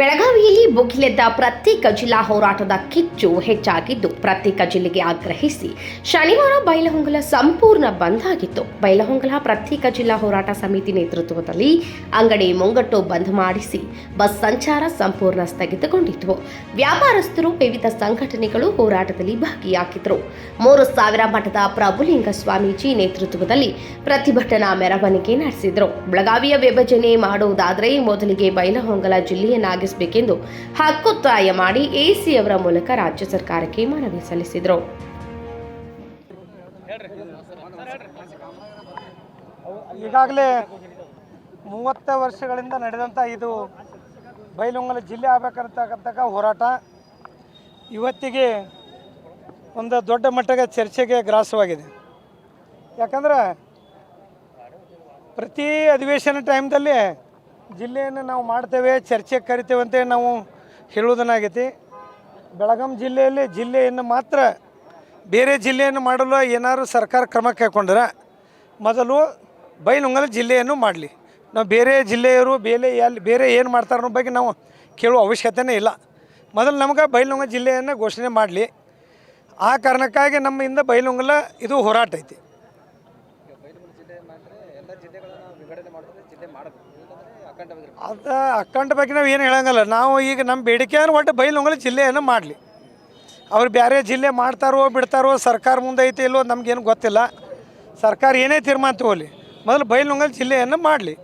ಬೆಳಗಾವಿಯಲ್ಲಿ ಭುಗಿಲೆದ್ದ ಪ್ರತ್ಯೇಕ ಜಿಲ್ಲಾ ಹೋರಾಟದ ಕಿಚ್ಚು ಹೆಚ್ಚಾಗಿದ್ದು, ಪ್ರತ್ಯೇಕ ಜಿಲ್ಲೆಗೆ ಆಗ್ರಹಿಸಿ ಶನಿವಾರ ಬೈಲಹೊಂಗಲ ಸಂಪೂರ್ಣ ಬಂದ್ ಆಗಿತ್ತು. ಬೈಲಹೊಂಗಲ ಪ್ರತ್ಯೇಕ ಜಿಲ್ಲಾ ಹೋರಾಟ ಸಮಿತಿ ನೇತೃತ್ವದಲ್ಲಿ ಅಂಗಡಿ ಮುಂಗಟ್ಟು ಬಂದ್ ಮಾಡಿಸಿ ಬಸ್ ಸಂಚಾರ ಸಂಪೂರ್ಣ ಸ್ಥಗಿತಗೊಂಡಿತ್ತು. ವ್ಯಾಪಾರಸ್ಥರು ವಿವಿಧ ಸಂಘಟನೆಗಳು ಹೋರಾಟದಲ್ಲಿ ಭಾಗಿಯಾಗಿದ್ದರು. ಮೂರು ಸಾವಿರ ಮಠದ ಪ್ರಭುಲಿಂಗ ಸ್ವಾಮೀಜಿ ನೇತೃತ್ವದಲ್ಲಿ ಪ್ರತಿಭಟನಾ ಮೆರವಣಿಗೆ ನಡೆಸಿದರು. ಬೆಳಗಾವಿಯ ವಿಭಜನೆ ಮಾಡುವುದಾದರೆ ಮೊದಲಿಗೆ ಬೈಲಹೊಂಗಲ ಜಿಲ್ಲೆಯನ್ನಾಗಿಸಬೇಕೆಂದು ಹಕ್ಕೊತ್ತಾಯ ಮಾಡಿ ಎಸಿ ಅವರ ಮೂಲಕ ರಾಜ್ಯ ಸರ್ಕಾರಕ್ಕೆ ಮನವಿ ಸಲ್ಲಿಸಿದರು. ಈಗಾಗಲೇ ಮೂವತ್ತ ವರ್ಷಗಳಿಂದ ನಡೆದಂಥ ಇದು ಬೈಲೊಂಗಲ ಜಿಲ್ಲೆ ಆಗಬೇಕಂತಕ್ಕಂಥ ಹೋರಾಟ. ಇವತ್ತಿಗೆ ಒಂದು ದೊಡ್ಡ ಮಟ್ಟದ ಚರ್ಚೆಗೆ ಗ್ರಾಸವಾಗಿದೆ. ಯಾಕಂದ್ರೆ ಪ್ರತಿ ಅಧಿವೇಶನ ಟೈಮ್ದಲ್ಲಿ ಜಿಲ್ಲೆಯನ್ನು ನಾವು ಮಾಡ್ತೇವೆ, ಚರ್ಚೆಗೆ ಕರಿತೇವಂತೆ ನಾವು ಹೇಳುವುದನ್ನಾಗೈತಿ. ಬೆಳಗಾಂ ಜಿಲ್ಲೆಯಲ್ಲಿ ಜಿಲ್ಲೆಯನ್ನು ಮಾತ್ರ ಬೇರೆ ಜಿಲ್ಲೆಯನ್ನು ಮಾಡಲು ಏನಾದರೂ ಸರ್ಕಾರ ಕ್ರಮ ಕೈಗೊಂಡ್ರೆ ಮೊದಲು ಬೈಲೊಂಗಲ ಜಿಲ್ಲೆಯನ್ನು ಮಾಡಲಿ. ನಾವು ಬೇರೆ ಜಿಲ್ಲೆಯವರು ಬೇರೆ ಎಲ್ಲಿ ಬೇರೆ ಏನು ಮಾಡ್ತಾರೆ ಬಗ್ಗೆ ನಾವು ಕೇಳುವ ಅವಶ್ಯಕತೆನೇ ಇಲ್ಲ. ಮೊದಲು ನಮ್ಗೆ ಬೈಲೊಂಗಲ ಜಿಲ್ಲೆಯನ್ನು ಘೋಷಣೆ ಮಾಡಲಿ. ಆ ಕಾರಣಕ್ಕಾಗಿ ನಮ್ಮಿಂದ ಬೈಲುಂಗಲ ಇದು ಹೋರಾಟ ಐತಿ. ಅದು ಅಕ್ಕಂಡ ಬಗ್ಗೆ ನಾವು ಏನು ಹೇಳಂಗಲ್ಲ. ನಾವು ಈಗ ನಮ್ಮ ಬೇಡಿಕೆಯನ್ನು ಒಟ್ಟು ಬೈಲುಂಗಲ ಜಿಲ್ಲೆಯನ್ನು ಮಾಡಲಿ. ಅವ್ರು ಬೇರೆ ಜಿಲ್ಲೆ ಮಾಡ್ತಾರೋ ಬಿಡ್ತಾರೋ ಸರ್ಕಾರ ಮುಂದೆ ಐತೆ ಇಲ್ಲೋ ನಮಗೇನು ಗೊತ್ತಿಲ್ಲ. ಸರ್ಕಾರ ಏನೇ ತೀರ್ಮಾನ ತಗೋಲಿ, ಮೊದಲು ಬೈಲುಂಗಲ ಜಿಲ್ಲೆಯನ್ನು ಮಾಡಲಿ.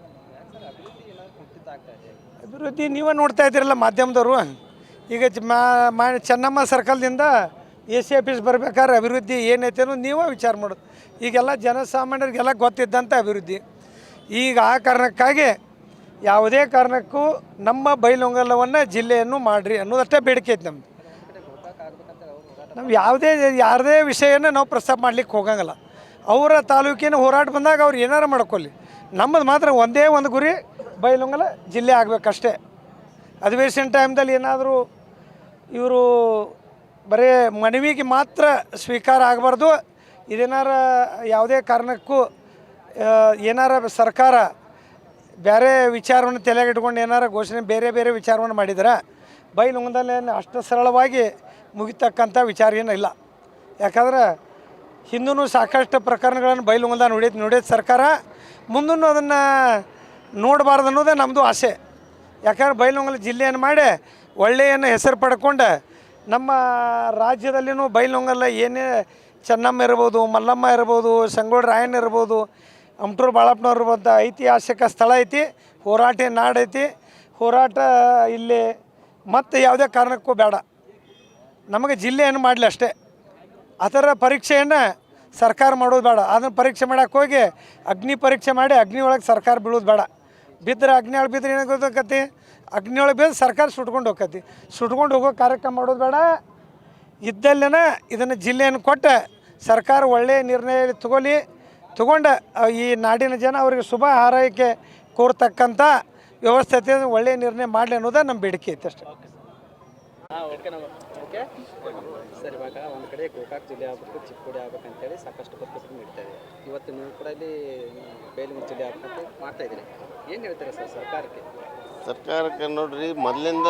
ಅಭಿವೃದ್ಧಿ ನೀವೇ ನೋಡ್ತಾ ಇದ್ದೀರಲ್ಲ ಮಾಧ್ಯಮದವರು. ಈಗ ಮಾ ಚೆನ್ನಮ್ಮ ಸರ್ಕಲ್ದಿಂದ ಎ ಸಿ ಆಫೀಸ್ ಬರಬೇಕಾದ್ರೆ ಅಭಿವೃದ್ಧಿ ಏನೈತೆ ಅನ್ನೋದು ನೀವೇ ವಿಚಾರ ಮಾಡೋದು. ಈಗೆಲ್ಲ ಜನಸಾಮಾನ್ಯರಿಗೆಲ್ಲ ಗೊತ್ತಿದ್ದಂಥ ಅಭಿವೃದ್ಧಿ. ಈಗ ಆ ಕಾರಣಕ್ಕಾಗಿ ಯಾವುದೇ ಕಾರಣಕ್ಕೂ ನಮ್ಮ ಬೈಲೊಂಗಲವನ್ನು ಜಿಲ್ಲೆಯನ್ನು ಮಾಡಿರಿ ಅನ್ನೋದಷ್ಟೇ ಬೇಡಿಕೆ ಐತೆ ನಮ್ಮದು ನಾವು ಯಾವುದೇ, ಯಾರದೇ ವಿಷಯನ ನಾವು ಪ್ರಸ್ತಾಪ ಮಾಡ್ಲಿಕ್ಕೆ ಹೋಗಂಗಿಲ್ಲ. ಅವರ ತಾಲೂಕಿನ ಹೋರಾಟ ಬಂದಾಗ ಅವ್ರು ಏನಾರು ಮಾಡ್ಕೊಳ್ಳಿ. ನಮ್ಮದು ಮಾತ್ರ ಒಂದೇ ಒಂದು ಗುರಿ, ಬೈಲೊಂಗಲ ಜಿಲ್ಲೆ ಆಗಬೇಕಷ್ಟೇ. ಅಧಿವೇಶನ ಟೈಮ್ದಲ್ಲಿ ಏನಾದರೂ ಇವರು ಬರೀ ಮನವಿಗೆ ಮಾತ್ರ ಸ್ವೀಕಾರ ಆಗಬಾರ್ದು. ಇದೇನಾರ ಯಾವುದೇ ಕಾರಣಕ್ಕೂ ಏನಾರ ಸರ್ಕಾರ ಬೇರೆ ವಿಚಾರವನ್ನು ತಲೆಗೆ ಇಟ್ಕೊಂಡು ಏನಾರ ಘೋಷಣೆ, ಬೇರೆ ಬೇರೆ ವಿಚಾರವನ್ನು ಮಾಡಿದ್ರೆ ಬೈಲುಂಗದಲ್ಲೇನು ಅಷ್ಟು ಸರಳವಾಗಿ ಮುಗಿತಕ್ಕಂಥ ವಿಚಾರ ಏನಿಲ್ಲ ಯಾಕಂದ್ರೆ ಹಿಂದೂ ಸಾಕಷ್ಟು ಪ್ರಕರಣಗಳನ್ನು ಬೈಲುಂಗದ ನೋಡೈತೆ ನೋಡೈತೆ ಸರ್ಕಾರ ಮುಂದೂ ಅದನ್ನು ನೋಡಬಾರ್ದು ಅನ್ನೋದೇ ನಮ್ಮದು ಆಸೆ. ಯಾಕಂದ್ರೆ ಬೈಲುಂಗಲ ಜಿಲ್ಲೆಯನ್ನು ಮಾಡಿ ಒಳ್ಳೆಯನ್ನು ಹೆಸರು ಪಡ್ಕೊಂಡು ನಮ್ಮ ರಾಜ್ಯದಲ್ಲಿನೂ ಬೈಲುಂಗಲ್ಲ ಏನೇ ಚೆನ್ನಮ್ಮ ಇರ್ಬೋದು, ಮಲ್ಲಮ್ಮ ಇರ್ಬೋದು ಸಂಗೋಳ ರಾಯಣ್ಣ ಇರ್ಬೋದು ಅಮ್ಟೂರು ಬಾಳಪ್ಪನವ್ರ ಬಂದ ಐತಿಹಾಸಿಕ ಸ್ಥಳ ಐತಿ, ಹೋರಾಟ ನಾಡೈತಿ ಹೋರಾಟ ಇಲ್ಲಿ ಮತ್ತೆ ಯಾವುದೇ ಕಾರಣಕ್ಕೂ ಬೇಡ. ನಮಗೆ ಜಿಲ್ಲೆಯನ್ನು ಮಾಡಲಿ ಅಷ್ಟೇ. ಆ ಥರ ಪರೀಕ್ಷೆಯನ್ನು ಸರ್ಕಾರ ಮಾಡೋದು ಬೇಡ. ಅದನ್ನು ಪರೀಕ್ಷೆ ಮಾಡಕ್ಕೆ ಹೋಗಿ ಅಗ್ನಿ ಪರೀಕ್ಷೆ ಮಾಡಿ ಅಗ್ನಿ ಒಳಗೆ ಸರ್ಕಾರ ಬೀಳೋದು ಬೇಡ. ಬಿದ್ದರೆ ಅಗ್ನಿ ಒಳಗೆ ಬಿದ್ದರೆ ಏನಾಗೋದಕ್ಕತಿ ಅಗ್ನಿ ಒಳಗೆ ಬಿದ್ದು ಸರ್ಕಾರ ಸುಟ್ಕೊಂಡು ಹೋಗತಿ ಸುಟ್ಕೊಂಡು ಹೋಗೋ ಕಾರ್ಯಕ್ರಮ ಮಾಡೋದು ಬೇಡ. ಇದ್ದಲ್ಲೇನ ಇದನ್ನು ಜಿಲ್ಲೆಯನ್ನು ಕೊಟ್ಟು ಸರ್ಕಾರ ಒಳ್ಳೆಯ ನಿರ್ಣಯ ತಗೊಳ್ಳಿ. ತಗೊಂಡು ಈ ನಾಡಿನ ಜನ ಅವರಿಗೆ ಶುಭ ಹಾರೈಕೆ ಕೋರ್ತಕ್ಕಂಥ ವ್ಯವಸ್ಥೆ ಒಳ್ಳೆಯ ನಿರ್ಣಯ ಮಾಡಲಿ ಅನ್ನೋದೇ ನಮ್ಮ ಬೇಡಿಕೆ ಐತೆ ಅಷ್ಟೇ. Okay sir. ಇವಾಗ ಒಂದು ಕಡೆ ಗೋಕಾಕ್ ಜಿಲ್ಲೆ ಆಗ್ಬೇಕು ಚಿಕ್ಕೋಡಿ ಆಗ್ಬೇಕಂತೇಳಿ ಸಾಕಷ್ಟು ಪ್ರತಿಭಟನೆ ನೀಡ್ತಾ ಇದೆ. ಇವತ್ತು ನೀವು ಕೂಡ ಇಲ್ಲಿ ಬೇಲೂರು ಜಿಲ್ಲೆ ಆಗ್ಬೇಕು ಮಾಡ್ತಾ ಇದ್ದೀರಿ. ಏನು ಹೇಳ್ತೀರಾ ಸರ್ ಸರ್ಕಾರಕ್ಕೆ? ಸರ್ಕಾರಕ್ಕೆ ನೋಡ್ರಿ ಮೊದಲಿಂದ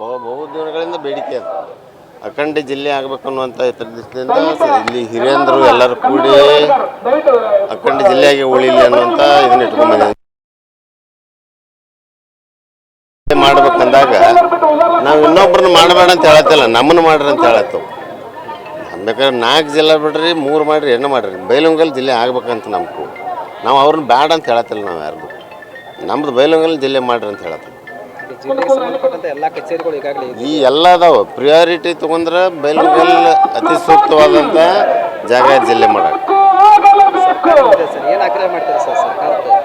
ಬಹು ಬಹು ದಿನಗಳಿಂದ ಬೇಡಿಕೆ ಅದು. ಅಖಂಡ ಜಿಲ್ಲೆ ಆಗ್ಬೇಕು ಅನ್ನುವಂಥ ದೃಷ್ಟಿಯಿಂದ ಇಲ್ಲಿ ಹಿರಿಯಂದರು ಎಲ್ಲರೂ ಕೂಡಿ ಅಖಂಡ ಜಿಲ್ಲೆಯಾಗಿ ಉಳಿಲಿ ಅನ್ನುವಂಥ ಇದನ್ನ ಇಟ್ಕೊಂಡ್ ಬಂದಿದ್ದೀವಿ. ಮಾಡ್ಬೇಕಂದಾಗ ನಾವು ಇನ್ನೊಬ್ರನ್ನ ಮಾಡಬೇಡ ಅಂತ ಹೇಳತ್ತಿಲ್ಲ, ನಮ್ಮನ್ನು ಮಾಡ್ರಿ ಅಂತ ಹೇಳತ್ತವು ಬೇಕಾದ್ರೆ ನಾಲ್ಕು ಜಿಲ್ಲೆ ಬಿಡ್ರಿ, ಮೂರು ಮಾಡಿರಿ ಎಣ್ಣೆ ಮಾಡಿರಿ, ಬೈಲಂಗಲ್ ಜಿಲ್ಲೆ ಆಗ್ಬೇಕಂತ ನಮ್ಗೆ. ನಾವು ಅವ್ರನ್ನ ಬೇಡ ಅಂತ ಹೇಳತ್ತಿಲ್ಲ ನಾವು ಯಾರಿಗೂ ನಮ್ದು ಬೈಲಂಗಲ್ ಜಿಲ್ಲೆ ಮಾಡ್ರಿ ಅಂತ ಹೇಳತ್ತೀವಿ ಈ ಜಿಲ್ಲೆಗೆ ಸಂಬಂಧಪಟ್ಟಂತೆ ಎಲ್ಲ ಕಚೇರಿಗಳು ಈಗಾಗಲೇ ಇದೆ. ಈ ಎಲ್ಲ ಅದಾವ. ಪ್ರಿಯಾರಿಟಿ ತೊಗೊಂಡ್ರೆ ಬೆಲ್ ಅತಿ ಸೂಕ್ತವಾದಂಥ ಜಾಗ ಜಿಲ್ಲೆ ಮಾಡಕ್ಕೆ ಇದೆ ಸರ್? ಏನು ಆಗ್ರಹ ಮಾಡ್ತೀರಾ ಸರ್ ಸರ್ಕಾರಕ್ಕೆ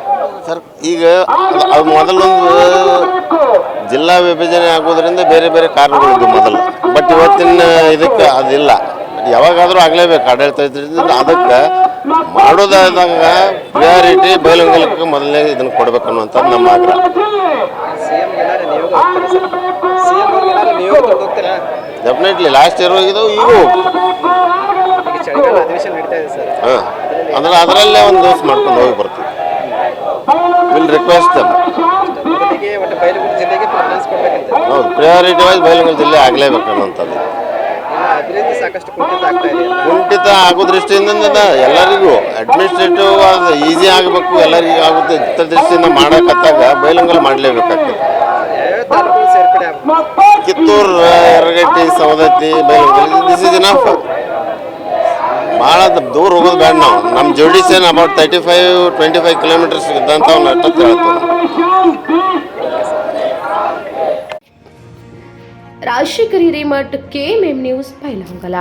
ಸರ್ ಈಗ ಅದು- ಅದು ಮೊದಲೊಂದು ಜಿಲ್ಲಾ ವಿಭಜನೆ ಆಗೋದ್ರಿಂದ ಬೇರೆ ಬೇರೆ ಕಾರಣಗಳಿದ್ದು ಮೊದಲು. ಬಟ್ ಇವತ್ತಿನ ಇದಕ್ಕೆ ಅದಿಲ್ಲ. ಯಾವಾಗಾದರೂ ಆಗಲೇಬೇಕು ಆಡಳಿತ ಇದ್ರಿಂದ ಅದಕ್ಕೆ ಮಾಡೋದಾದಾಗ ಪ್ರಿಯಾರಿಟಿ ಬೈಲೊಂಗಲಕ್ಕೆ ಮೊದಲನೇ ಇದನ್ನು ಕೊಡ್ಬೇಕು ಅನ್ನುವಂಥದ್ದು ನಮ್ಮ ಆಗ್ರಹ. ಸಿ ಡೆಫಿನೆಟ್ಲಿ ಲಾಸ್ಟ್ ಇಯರ್ ಹೋಗಿದ್ದವು ಈಗ ಹಾಂ. ಅಂದ್ರೆ ಅದರಲ್ಲೇ ಒಂದು ದಿವಸ ಮಾಡ್ಕೊಂಡು ಹೋಗಿ ಬರ್ತೀವಿ. ವಿಲ್ ರಿಕ್ವೆಸ್ಟ್ ಹೌದು ಪ್ರಿಯಾರಿಟಿ ವೈಸ್ ಬೈಲಹೊಂಗಲ ಜಿಲ್ಲೆ ಆಗಲೇಬೇಕು ಅನ್ನೋಂಥದ್ದು. ಕುಂಠಿತ ಆಗೋ ದೃಷ್ಟಿಯಿಂದ ಎಲ್ಲರಿಗೂ ಅಡ್ಮಿನಿಸ್ಟ್ರೇಟಿವ್ ಈಸಿ ಆಗಬೇಕು ಎಲ್ಲರಿಗೂ ಆಗುತ್ತೆ ದೃಷ್ಟಿಯಿಂದ ಮಾಡೋಕತ್ತಾಗ ಬೈಲಹೊಂಗಲ ಮಾಡಲೇಬೇಕಾಗ್ತದೆ. ಸೇರ್ಪಡೆ ಆಗ್ಬೇಕು Kittur Yaragatti Savadatti this is enough ಭಾಳ ದೂರ ಹೋಗೋದು ಬೇಡ ನಾವು. ನಮ್ಮ jurisdiction about thirty five twenty five kilometres ಇದ್ದಂಥವ್ನ ಅಷ್ಟೊತ್ತು ಹೇಳ್ತೀವಿ ರಾಜಶೇಖರಿ ರೇಮಠ್ ಕೆಎಂಎಂ ನ್ಯೂಸ್ ಬೈಲಹೊಂಗಲ.